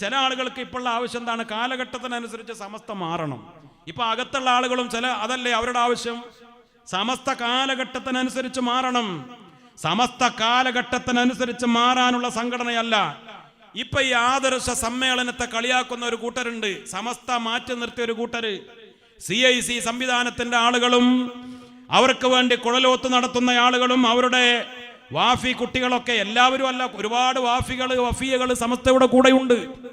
ചില ആളുകൾക്ക് ഇപ്പോഴുള്ള ആവശ്യം എന്താണ്? കാലഘട്ടത്തിനനുസരിച്ച് സമസ്ത മാറണം. ഇപ്പൊ അകത്തുള്ള ആളുകളും ചില അതല്ലേ അവരുടെ ആവശ്യം? സമസ്ത കാലഘട്ടത്തിനനുസരിച്ച് മാറണം. സമസ്ത കാലഘട്ടത്തിനനുസരിച്ച് മാറാനുള്ള സംഘടനയല്ല. ഇപ്പൊ ഈ ആദർശ സമ്മേളനത്തെ കളിയാക്കുന്ന ഒരു കൂട്ടരുണ്ട്. സമസ്ത മാറ്റി നിർത്തിയ ഒരു കൂട്ടര്. സി ഐ സി സംവിധാനത്തിന്റെ ആളുകളും അവർക്ക് വേണ്ടി കുഴലോത്ത് നടത്തുന്ന ആളുകളും അവരുടെ വാഫി കുട്ടികളൊക്കെ എല്ലാവരും അല്ല ഒരുപാട് വാഫികൾ വഫിയകൾ സമസ്തയുടെ കൂടെയുണ്ട്.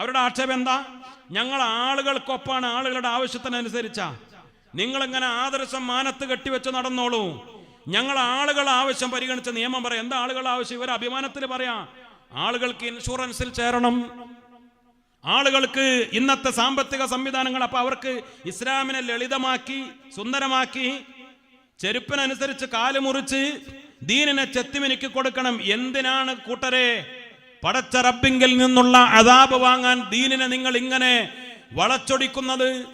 അവരുടെ ആക്ഷേപം എന്താ? ഞങ്ങൾ ആളുകൾക്കൊപ്പമാണ് ആളുകളുടെ ആവശ്യത്തിനനുസരിച്ചാ. നിങ്ങൾ ഇങ്ങനെ ആദർശം മാനത്ത് കെട്ടിവെച്ച് നടന്നോളൂ? ഞങ്ങൾ ആളുകൾ ആവശ്യം പരിഗണിച്ച നിയമം പറയാം. എന്താ ആളുകൾ ആവശ്യം? ഇവർ അഭിമാനത്തിൽ പറയാം. ആളുകൾക്ക് ഇൻഷുറൻസിൽ ചേരണം. ആളുകൾക്ക് ഇന്നത്തെ സാമ്പത്തിക സംവിധാനങ്ങൾ അപ്പൊ അവർക്ക് ഇസ്ലാമിനെ ലളിതമാക്കി സുന്ദരമാക്കി ചെരുപ്പിനനുസരിച്ച് കാൽ മുറിച്ച് ദീനിനെ ചെത്തിമിനിക്ക് കൊടുക്കണം. എന്തിനാണ് കൂട്ടരെ? പടച്ച റബ്ബിങ്കിൽ നിന്നുള്ള അതാപ് വാങ്ങാൻ ദീനിനെ നിങ്ങൾ ഇങ്ങനെ വളച്ചൊടിക്കുന്നത്.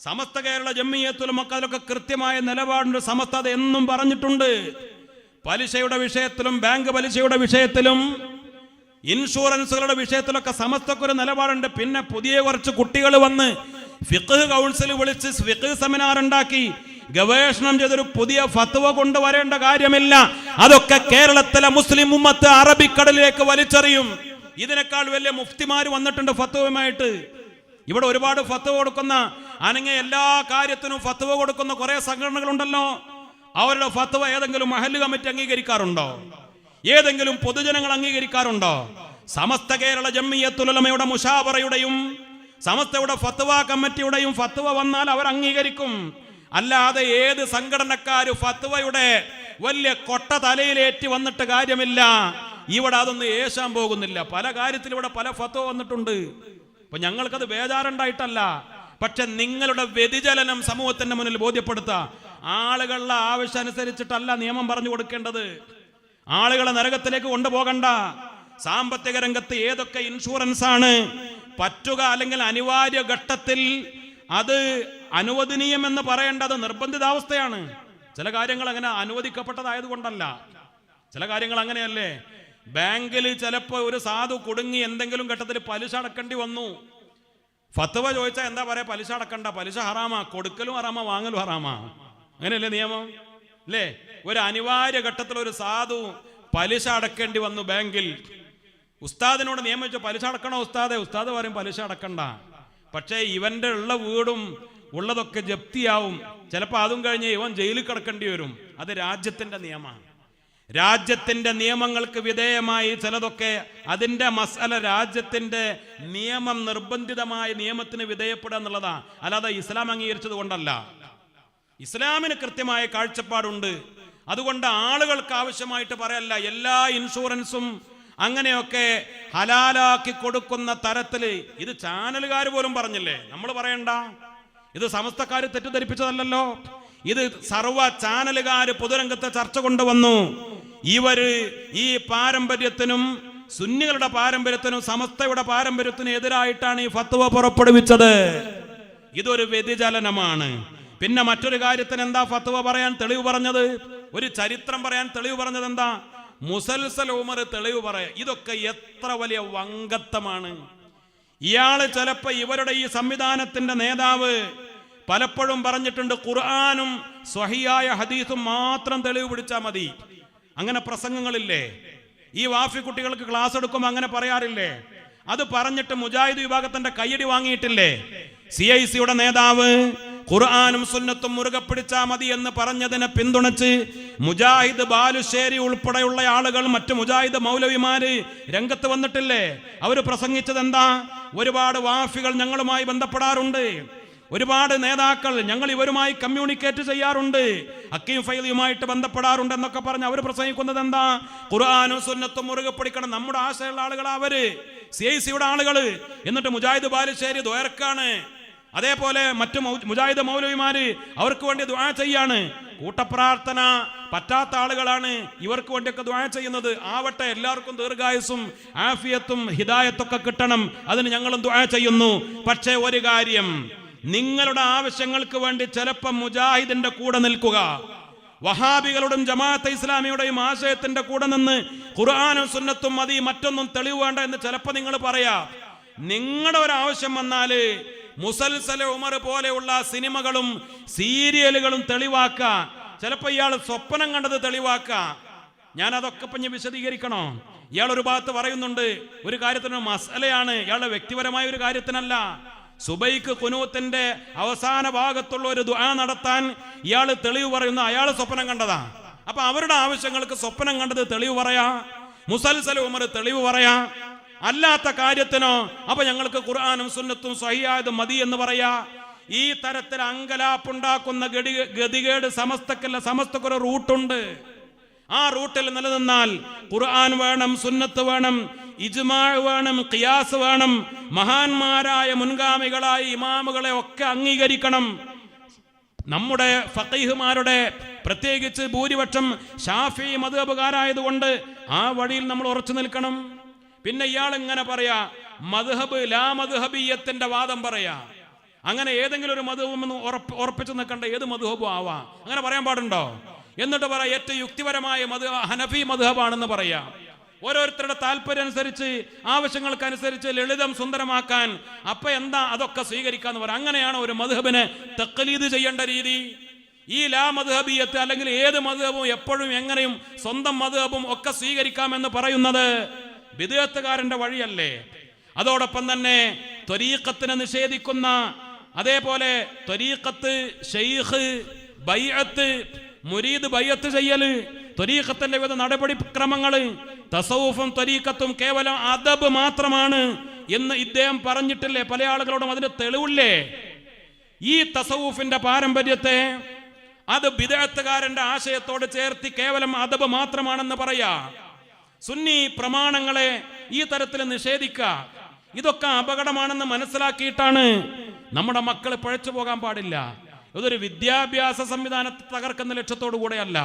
സമസ്ത കേരള ജമ്മിയത്തിലും ഒക്കെ അതിലൊക്കെ കൃത്യമായ നിലപാടുണ്ട്. സമസ്ത അത് എന്നും പറഞ്ഞിട്ടുണ്ട്. പലിശയുടെ വിഷയത്തിലും ബാങ്ക് പലിശയുടെ വിഷയത്തിലും ഇൻഷുറൻസുകളുടെ വിഷയത്തിലൊക്കെ സമസ്തക്കൊരു നിലപാടുണ്ട്. പിന്നെ പുതിയ കുറച്ച് കുട്ടികൾ വന്ന് ഫിഖ് കൗൺസിൽ വിളിച്ച് ഫിഖ് സെമിനാർ ഉണ്ടാക്കി ഗവേഷണം ചെയ്തൊരു പുതിയ ഫത്വ കൊണ്ടുവരേണ്ട കാര്യമില്ല. അതൊക്കെ കേരളത്തിലെ മുസ്ലിം ഉമ്മത്ത് അറബിക്കടലിലേക്ക് വലിച്ചെറിയും. ഇതിനേക്കാൾ വലിയ മുഫ്തിമാർ വന്നിട്ടുണ്ട് ഫത്വയുമായിട്ട്. ഇവിടെ ഒരുപാട് ഫത്വ കൊടുക്കുന്ന അനങ്ങ എല്ലാ കാര്യത്തിനും ഫത്വ കൊടുക്കുന്ന കുറെ സംഘടനകളുണ്ടല്ലോ. അവരുടെ ഫത്വ ഏതെങ്കിലും മഹൽ കമ്മിറ്റി അംഗീകരിക്കാറുണ്ടോ? ഏതെങ്കിലും പൊതുജനങ്ങൾ അംഗീകരിക്കാറുണ്ടോ? സമസ്ത കേരള ജമ്മിയത്തുലമയുടെ മുഷാവറയുടെയും സമസ്തയുടെ ഫത്വ കമ്മിറ്റിയുടെയും ഫത്വ വന്നാൽ അവർ അംഗീകരിക്കും. അല്ലാതെ ഏത് സംഘടനക്കാര് ഫത്വയുടെ വലിയ കൊട്ട തലയിലേറ്റി വന്നിട്ട് കാര്യമില്ല. ഇവിടെ അതൊന്നും ഏശാൻ പോകുന്നില്ല. പല കാര്യത്തിൽ ഇവിടെ പല ഫത്വ വന്നിട്ടുണ്ട്. അപ്പൊ ഞങ്ങൾക്കത് ബേജാറുണ്ടായിട്ടല്ല. പക്ഷെ നിങ്ങളുടെ വ്യതിചലനം സമൂഹത്തിന്റെ മുന്നിൽ ബോധ്യപ്പെടുത്തുക ആളുകളുടെ ആവശ്യം അനുസരിച്ചിട്ടല്ല നിയമം പറഞ്ഞു കൊടുക്കേണ്ടത്. ആളുകളെ നരകത്തിലേക്ക് കൊണ്ടുപോകണ്ട. സാമ്പത്തിക രംഗത്ത് ഏതൊക്കെ ഇൻഷുറൻസ് ആണ് പറ്റുക അല്ലെങ്കിൽ അനിവാര്യ ഘട്ടത്തിൽ അത് അനുവദനീയമെന്ന് പറയേണ്ടത് നിർബന്ധിതാവസ്ഥയാണ്. ചില കാര്യങ്ങൾ അങ്ങനെ അനുവദിക്കപ്പെട്ടതായത് കൊണ്ടല്ല ചില കാര്യങ്ങൾ അങ്ങനെയല്ലേ? ബാങ്കിൽ ചിലപ്പോൾ ഒരു സാധു കുടുങ്ങി എന്തെങ്കിലും ഘട്ടത്തിൽ പലിശ അടക്കേണ്ടി വന്നു. ഫത്വ ചോദിച്ചാൽ എന്താ പറയാ? പലിശ അടക്കണ്ട. പലിശ ഹറാമാ. കൊടുക്കലും ഹറാമാ വാങ്ങലും ഹറാമാ. അങ്ങനെയല്ലേ നിയമം? അല്ലേ? ഒരു അനിവാര്യ ഘട്ടത്തിൽ ഒരു സാധു പലിശ അടക്കേണ്ടി വന്നു ബാങ്കിൽ. ഉസ്താദിനോട് നിയമിച്ചു പലിശ അടക്കണോ ഉസ്താദെ? ഉസ്താദ് പറയും പലിശ അടക്കണ്ട. പക്ഷേ ഇവന്റെ ഉള്ള വീടും ഉള്ളതൊക്കെ ജപ്തിയാവും. ചിലപ്പോൾ അതും കഴിഞ്ഞ് ഇവൻ ജയിലിൽ കിടക്കേണ്ടി വരും. അത് രാജ്യത്തിന്റെ നിയമമാണ്. രാജ്യത്തിന്റെ നിയമങ്ങൾക്ക് വിധേയമായി ചിലതൊക്കെ അതിന്റെ മസല രാജ്യത്തിന്റെ നിയമം നിർബന്ധിതമായ നിയമത്തിന് വിധേയപ്പെടുക എന്നുള്ളതാ അല്ലാതെ ഇസ്ലാം അംഗീകരിച്ചത് കൊണ്ടല്ല. ഇസ്ലാമിന് കൃത്യമായ കാഴ്ചപ്പാടുണ്ട്. അതുകൊണ്ട് ആളുകൾക്ക് ആവശ്യമായിട്ട് പറയല്ല എല്ലാ ഇൻഷുറൻസും അങ്ങനെയൊക്കെ ഹലാലാക്കി കൊടുക്കുന്ന തരത്തിൽ ഇത് ചാനലുകാർ പോലും പറഞ്ഞില്ലേ? നമ്മൾ പറയണ്ട. ഇത് സമസ്തക്കാർ തെറ്റിദ്ധരിപ്പിച്ചതല്ലോ ഇത് സർവ ചാനലുകാർ പൊതുരംഗത്തെ ചർച്ച കൊണ്ടുവന്നു. ഇവർ ഈ പാരമ്പര്യത്തിനും സുന്നികളുടെ പാരമ്പര്യത്തിനും സമസ്തയുടെ പാരമ്പര്യത്തിനും എതിരായിട്ടാണ് ഈ ഫത്വ പുറപ്പെടുവിച്ചത്. ഇതൊരു വ്യതിചലനമാണ്. പിന്നെ മറ്റൊരു കാര്യത്തിന് എന്താ ഫത്വ പറയാൻ തെളിവ് പറഞ്ഞത്? ഒരു ചരിത്രം പറയാൻ തെളിവ് പറഞ്ഞത് എന്താ? മുസൽസൽ ഉമർ തെളിവ് പറയാ ഇതൊക്കെ എത്ര വലിയ വങ്കത്തമാണ്. ഇയാൾ ചിലപ്പോ ഇവരുടെ ഈ സംവിധാനത്തിന്റെ നേതാവ് പലപ്പോഴും പറഞ്ഞിട്ടുണ്ട് ഖുർആാനും സ്വഹിയായ ഹദീസും മാത്രം തെളിവ് പിടിച്ചാൽ മതി. അങ്ങനെ പ്രസംഗങ്ങളില്ലേ? ഈ വാഫി കുട്ടികൾക്ക് ക്ലാസ് എടുക്കുമ്പോൾ അങ്ങനെ പറയാറില്ലേ? അത് പറഞ്ഞിട്ട് മുജാഹിദ് വിഭാഗത്തിന്റെ കയ്യടി വാങ്ങിയിട്ടില്ലേ? സി ഐ സിയുടെ നേതാവ് ഖുർആാനും സുന്നത്തും മുറുകെ പിടിച്ചാ മതി എന്ന് പറഞ്ഞതിനെ പിന്തുണച്ച് മുജാഹിദ് ബാലുശ്ശേരി ഉൾപ്പെടെയുള്ള ആളുകൾ മറ്റു മുജാഹിദ് മൗലവിമാര് രംഗത്ത് വന്നിട്ടില്ലേ? അവർ പ്രസംഗിച്ചത് എന്താ ഒരുപാട് വാഫികൾ ഞങ്ങളുമായി ബന്ധപ്പെടാറുണ്ട്. ഒരുപാട് നേതാക്കൾ ഞങ്ങൾ ഇവരുമായി കമ്മ്യൂണിക്കേറ്റ് ചെയ്യാറുണ്ട്. അക്കീം ഫൈലിയുമായിട്ട് ബന്ധപ്പെടാറുണ്ട് എന്നൊക്കെ പറഞ്ഞ് അവർ പ്രസംഗിക്കുന്നത് എന്താ? ഖുർആാനും സുന്നത്തും മുറുകെ പിടിക്കണം. നമ്മുടെ ആശയമുള്ള ആളുകളാ അവർ. സി ഐ സിയുടെ ആളുകൾ എന്നിട്ട് മുജാഹിദ് ബാലുശ്ശേരി ദ്വയർക്കാണ് അതേപോലെ മറ്റു മുജാഹിദ് മൗലവിമാര് അവർക്ക് വേണ്ടി ദ്വാ ചെയ്യാണ്. കൂട്ടപ്രാർത്ഥന പറ്റാത്ത ആളുകളാണ് ഇവർക്ക് വേണ്ടിയൊക്കെ ദ്വാ ചെയ്യുന്നത്. ആവട്ടെ എല്ലാവർക്കും ദീർഘായുസും ആഫിയത്തും ഹിദായത്തൊക്കെ കിട്ടണം. അതിന് ഞങ്ങളും ദ്വാ ചെയ്യുന്നു. പക്ഷേ ഒരു കാര്യം നിങ്ങളുടെ ആവശ്യങ്ങൾക്ക് വേണ്ടി ചിലപ്പം മുജാഹിദിന്റെ കൂടെ നിൽക്കുക. വഹാബികളുടെയും ജമാഅത്തെ ഇസ്ലാമിയുടെയും ആശയത്തിന്റെ കൂടെ നിന്ന് ഖുർആാനും സുന്നത്തും മതി മറ്റൊന്നും തെളിവ് വേണ്ട എന്ന് ചിലപ്പോൾ നിങ്ങൾ പറയാ. നിങ്ങളുടെ ഒരു ആവശ്യം വന്നാൽ മുസൽസല ഉമർ പോലെയുള്ള സിനിമകളും സീരിയലുകളും തെളിവാക്ക. ചിലപ്പോൾ ഇയാൾ സ്വപ്നം കണ്ടത് തെളിവാക്ക. ഞാൻ അതൊക്കെ പഞ്ഞ് വിശദീകരിക്കണോ? ഇയാൾ ഒരു ഭാഗത്ത് പറയുന്നുണ്ട് ഒരു കാര്യത്തിന് മസലയാണ് ഇയാളുടെ വ്യക്തിപരമായ ഒരു കാര്യത്തിനല്ല. സുബൈക്ക് കുനൂത്തിന്റെ അവസാന ഭാഗത്തുള്ള ഒരു ദുആ നടത്താൻ ഇയാൾ തെളിവ് പറയുന്ന അയാൾ സ്വപ്നം കണ്ടതാ. അപ്പൊ അവരുടെ ആവശ്യങ്ങൾക്ക് സ്വപ്നം കണ്ടത് തെളിവ് പറയാ. മുസൽസൽ ഉമർ തെളിവ് പറയാ. അല്ലാത്ത കാര്യത്തിനോ അപ്പൊ ഞങ്ങൾക്ക് ഖുർആാനും സുന്നത്തും സഹിയായതും മതി എന്ന് പറയാ. ഈ തരത്തിൽ അങ്കലാപ്പുണ്ടാക്കുന്ന ഗതി ഗതികേട് സമസ്തക്കല്ല സമസ്തക്കൊരു റൂട്ടുണ്ട്. ആ റൂട്ടിൽ നിലനിന്നാൽ ഖുർആൻ വേണം സുന്നത്ത് വേണം ഇജ്മാ വേണം ഖിയാസ് വേണം മഹാന്മാരായ മുൻഗാമികളായ ഇമാമുകളെ ഒക്കെ അംഗീകരിക്കണം. നമ്മുടെ ഫക്കീഹുമാരുടെ പ്രത്യേകിച്ച് ഭൂരിപക്ഷം ഷാഫി മധുഹബുകാരായതുകൊണ്ട് ആ വഴിയിൽ നമ്മൾ ഉറച്ചു നിൽക്കണം. പിന്നെ ഇയാൾ ഇങ്ങനെ പറയാ? മധുഹബ് ലാ മധുഹബീയത്തിന്റെ വാദം പറയാ. അങ്ങനെ ഏതെങ്കിലും ഒരു മധുഹബ് എന്ന് ഉറപ്പ് ഉറപ്പിച്ചു നിൽക്കണ്ട ഏത് മധുഹബും ആവാം. അങ്ങനെ പറയാൻ പാടുണ്ടോ? എന്നിട്ട് പറയാം ഏറ്റവും യുക്തിപരമായ മധു ഹനഫി മധുഹബാണെന്ന് പറയാം. ഓരോരുത്തരുടെ താല്പര്യം അനുസരിച്ച് ആവശ്യങ്ങൾക്കനുസരിച്ച് ലളിതം സുന്ദരമാക്കാൻ. അപ്പൊ എന്താ അതൊക്കെ സ്വീകരിക്കാന്ന് പറയാം അങ്ങനെയാണ് ഒരു മധുഹബിനെ തക്കലീത് ചെയ്യേണ്ട രീതി. ഈ ലാ മധുഹബിയത്ത് അല്ലെങ്കിൽ ഏത് മധുഹബും എപ്പോഴും എങ്ങനെയും സ്വന്തം മധുഹബും ഒക്കെ സ്വീകരിക്കാമെന്ന് പറയുന്നത് വിദേഹത്തുകാരന്റെ വഴിയല്ലേ. അതോടൊപ്പം തന്നെ ത്വരീക്കത്തിനെ നിഷേധിക്കുന്ന അതേപോലെ ത്വരീക്കത്ത് ഷെയ്ഖ് ബൈഅത്ത് മുരീദ് ബയ്യത്ത് ചെയ്യൽ ത്വരീഖത്തിന്റെ വിവിധ നടപടിക്രമങ്ങൾ തസൗഫും ത്വരീഖത്തും കേവലം അദബ് മാത്രമാണ് എന്ന് ഇദ്ദേഹം പറഞ്ഞിട്ടില്ലേ? പല ആളുകളോടും അതിന് തെളിവില്ലേ? ഈ തസൗഫിന്റെ പാരമ്പര്യത്തെ അത് വിദേഹത്തുകാരന്റെ ആശയത്തോട് ചേർത്തി കേവലം അദബ് മാത്രമാണെന്ന് പറയാ. സുന്നി പ്രമാണങ്ങളെ ഈ തരത്തിൽ നിഷേധിക്കുക ഇതൊക്കെ അപകടമാണെന്ന് മനസ്സിലാക്കിയിട്ടാണ് നമ്മുടെ മക്കൾ പഴച്ചു പോകാൻ പാടില്ല. ഇതൊരു വിദ്യാഭ്യാസ സംവിധാനത്തെ തകർക്കുന്ന ലക്ഷ്യത്തോടു കൂടെയല്ല.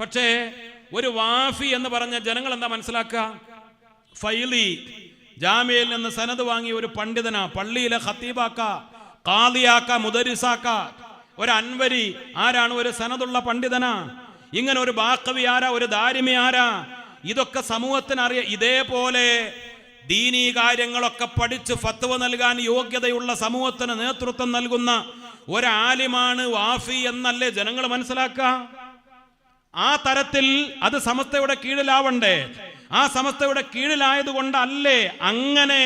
പക്ഷേ ഒരു വാഫി എന്ന് പറഞ്ഞ ജനങ്ങൾ എന്താ മനസ്സിലാക്കുക? ഫൈലി ജാമ്യയിൽ നിന്ന് സനത് വാങ്ങിയ ഒരു പണ്ഡിതന പള്ളിയിലെ ഖത്തീബാക്ക കാതിയാക്ക മുദരിസാക്ക ഒരു അൻവരി ആരാണ്? ഒരു സനതുള്ള പണ്ഡിതന. ഇങ്ങനെ ഒരു ബാക്കവി ആരാ? ഒരു ദാരിമി ആരാ? ഇതൊക്കെ സമൂഹത്തിന് അറിയ ഇതേപോലെ ദീനീ കാര്യങ്ങളൊക്കെ പഠിച്ച് ഫത്വ നൽകാൻ യോഗ്യതയുള്ള സമൂഹത്തിന് നേതൃത്വം നൽകുന്ന ഒരാലിമാണ് വാഫി എന്നല്ലേ ജനങ്ങൾ മനസ്സിലാക്കുക ആ തരത്തിൽ അത് സമസ്തയുടെ കീഴിലാവണ്ടേ? ആ സമസ്തയുടെ കീഴിലായത് കൊണ്ടല്ലേ അങ്ങനെ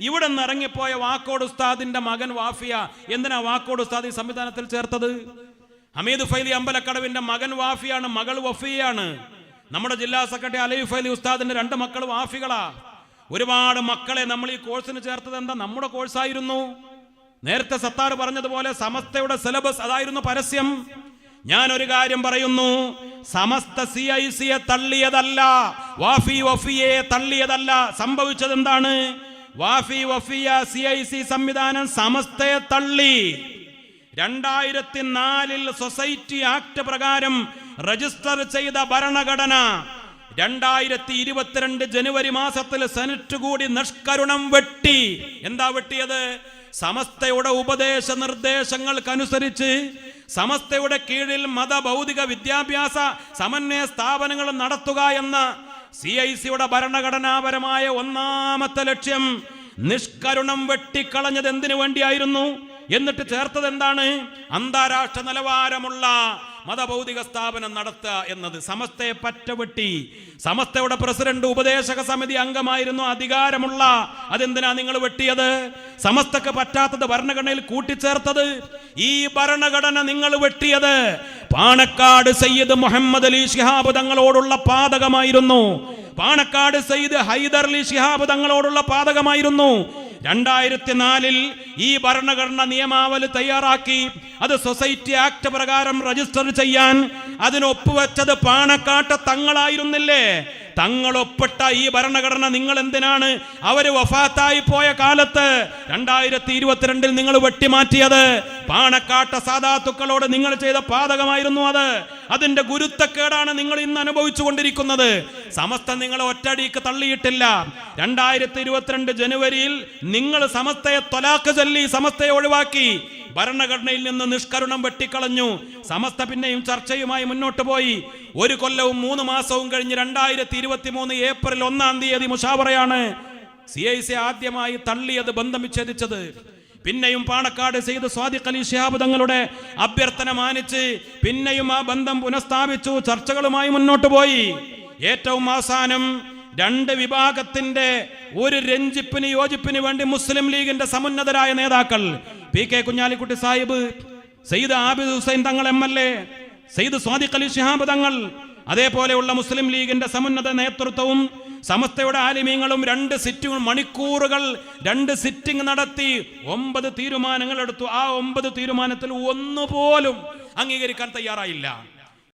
ഇവിടെ നിന്ന് ഇറങ്ങിപ്പോയ വാക്കോട് ഉസ്താദിന്റെ മകൻ വാഫിയ എന്തിനാ വാക്കോട് ഉസ്താദ് ഈ സംവിധാനത്തിൽ ചേർത്തത്? ഹമീദ് ഫൈലി അമ്പലക്കടവിന്റെ മകൻ വാഫിയാണ് മകൾ വഫിയാണ് നമ്മുടെ ജില്ലാ സെക്രട്ടറി അലൈ ഫൈലി ഉസ്താദിന്റെ രണ്ട് മക്കൾ വാഫികളാ. ഒരുപാട് മക്കളെ നമ്മൾ ഈ കോഴ്സിന് ചേർത്തത് എന്താ? നമ്മുടെ കോഴ്സായിരുന്നു. നേരത്തെ സത്താർ പറഞ്ഞതുപോലെ സമസ്തയുടെ സിലബസ് അതായിരുന്നു പരസ്യം. ഞാൻ ഒരു കാര്യം പറയുന്നു. സമസ്ത സി ഐ സിയെ തള്ളിയതല്ല. വാഫി വഫിയെ തള്ളിയതല്ല. സംഭവിച്ചത് എന്താണ് Wafi Wafiya C I C സംവിധാനം സമസ്തയെ തള്ളി. രണ്ടായിരത്തി നാലിൽ സൊസൈറ്റി ആക്ട് പ്രകാരം രജിസ്റ്റർ ചെയ്ത ഭരണഘടന രണ്ടായിരത്തി ഇരുപത്തിരണ്ട് ജനുവരി മാസത്തിൽ സെനറ്റ് കൂടി നിഷ്കരുണം വെട്ടി. എന്താ വെട്ടിയത്? സമസ്തയുടെ ഉപദേശ നിർദ്ദേശങ്ങൾക്കനുസരിച്ച് സമസ്തയുടെ കീഴിൽ മത ഭൗതിക വിദ്യാഭ്യാസ സമന്വയ സ്ഥാപനങ്ങൾ നടത്തുക എന്ന സി ഐ സിയുടെ ഭരണഘടനാപരമായ ഒന്നാമത്തെ ലക്ഷ്യം നിഷ്കരുണം വെട്ടിക്കളഞ്ഞത് എന്തിനു വേണ്ടിയായിരുന്നു? എന്നിട്ട് ചേർത്തത് എന്താണ്? അന്താരാഷ്ട്ര നിലവാരമുള്ള മതഭൗതിക സ്ഥാപനം നടത്തുക എന്നത്. സമസ്തയെ പറ്റവെട്ടി. സമസ്തയുടെ പ്രസിഡന്റ് ഉപദേശക സമിതി അംഗമായിരുന്നു. അധികാരമുള്ള അതെന്തിനാ നിങ്ങൾ വെട്ടിയത്? സമസ്തക്ക് പറ്റാത്തത് ഭരണഘടനയിൽ കൂട്ടിച്ചേർത്തത് ഈ ഭരണഘടന നിങ്ങൾ വെട്ടിയത്. പാണക്കാട് സയ്യിദ് മുഹമ്മദ് അലി ശിഹാബ് തങ്ങളോടുള്ള പാതകമായിരുന്നു. പാണക്കാട് സയ്യിദ് ഹൈദർ അലി ശിഹാബ് തങ്ങളോടുള്ള പാതകമായിരുന്നു. രണ്ടായിരത്തി നാലിൽ ഈ ഭരണഘടന നിയമാവലി തയ്യാറാക്കി. അത് സൊസൈറ്റി ആക്ട് പ്രകാരം രജിസ്റ്റർ ചെയ്യാൻ അതിനൊപ്പുവെച്ചത് പാണക്കാട്ട പാണക്കാട്ട് തങ്ങളായിരുന്നില്ലേ? തങ്ങൾ ഒപ്പിട്ട ഈ ഭരണഘടന നിങ്ങൾ എന്തിനാണ് അവർ വഫാത്തായി പോയ കാലത്ത് രണ്ടായിരത്തി ഇരുപത്തിരണ്ടിൽ നിങ്ങൾ വെട്ടിമാറ്റിയത്. പാണക്കാട്ട സാധാത്തുക്കളോട് നിങ്ങൾ ചെയ്ത പാതകമായിരുന്നു അത്. അതിന്റെ ഗുരുത്തക്കേടാണ് നിങ്ങൾ ഇന്ന് അനുഭവിച്ചു കൊണ്ടിരിക്കുന്നത് സമസ്ത നിങ്ങളെ ഒറ്റടിക്ക് തള്ളിയിട്ടില്ല. രണ്ടായിരത്തി ഇരുപത്തിരണ്ട് ജനുവരിയിൽ നിങ്ങൾ സമസ്തയെ തൊലാക്ക് ചൊല്ലി സമസ്തയെ ഒഴിവാക്കി. ഭരണഘടനയിൽ നിന്ന് നിഷ്കരുണം വെട്ടിക്കളഞ്ഞു. സമസ്ത പിന്നെയും ചർച്ചയുമായി മുന്നോട്ട് പോയി. ഒരു കൊല്ലവും മൂന്ന് മാസവും കഴിഞ്ഞ് രണ്ടായിരത്തി ഇരുപത്തി മൂന്ന് ഏപ്രിൽ ഒന്നാം തീയതി മുഷാവറയാണ്. സി ഐ സി ആദ്യമായി തള്ളിയത് ബന്ധം വിച്ഛേദിച്ചത്. പിന്നെയും പാണക്കാട് സെയ്ദ് സ്വാദിഖ് അലി തങ്ങളുടെ അഭ്യർത്ഥന മാനിച്ച് പിന്നെയും ആ ബന്ധം പുനഃസ്ഥാപിച്ചു ചർച്ചകളുമായി മുന്നോട്ട് പോയി. ഏറ്റവും അവസാനം രണ്ട് വിഭാഗത്തിന്റെ ഒരു രഞ്ജിപ്പിന് യോജിപ്പിന് വേണ്ടി മുസ്ലിം ലീഗിന്റെ സമുന്നതരായ നേതാക്കൾ P K Kunhalikutty Sahib Sayyid Abid Hussain Thangal M L A Sayyid Sadiq Ali Shihab Thangal അതേപോലെയുള്ള മുസ്ലിം ലീഗിന്റെ സമുന്നത നേതൃത്വവും സമസ്തയുടെ ആലിമീങ്ങളും രണ്ട് സിറ്റിംഗ് മണിക്കൂറുകൾ രണ്ട് സിറ്റിംഗ് നടത്തി ഒമ്പത് തീരുമാനങ്ങൾ എടുത്തു. ആ ഒമ്പത് തീരുമാനത്തിൽ ഒന്നുപോലും അംഗീകരിക്കാൻ തയ്യാറായില്ല.